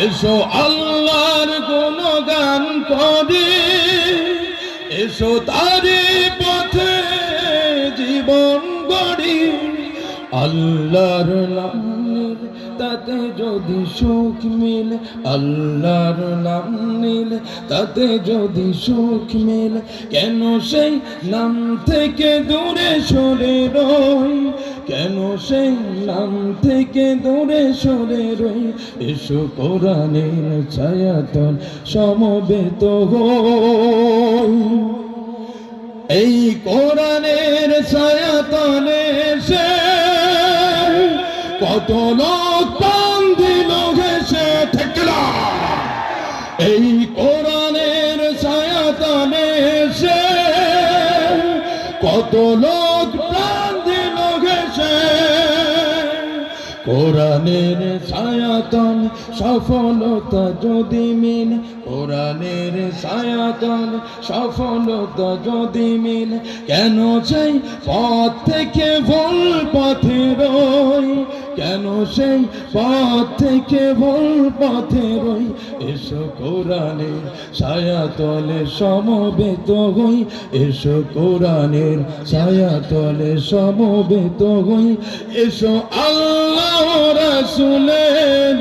এসো আল্লাহর গুণগান করি। এসো তারি পথে জীবন গড়ি। আল্লাহর নামের তাতে যদি সুখ মিলে, আল্লাহর নাম নিলে তাতে যদি সুখ মিলে, কেন সেই নাম থেকে দূরে সরে রই? কেন সেই নাম থেকে দূরে সরে রই? এসো কোরআনের ছায়াতন সমবেত হই। এই কোরআনের ছায়াতনে সে কত লোক পান দিল ঘেসে ঠেকলা এই কোরআনের ছায়াতনে সে কত লোক কোরআনের ছায়াতন সফলতা যদি মিল কোরআনের ছায়াতন সফলতা যদি মিল কেন সেই পথ থেকে ভুল পথে রই? কেন সেই পথ থেকে ভুল পথে রই? এসো কোরআনের ছায়াতলে সমবেত হই। এসো কোরআনের ছায়া তলে সমবেত হই। এসো আল্লাহ রাসূলের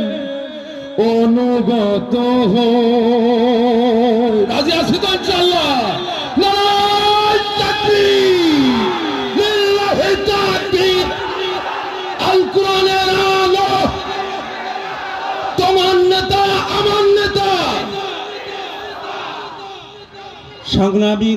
অনুগত হই। রাজি আছি তো সংগ্রামী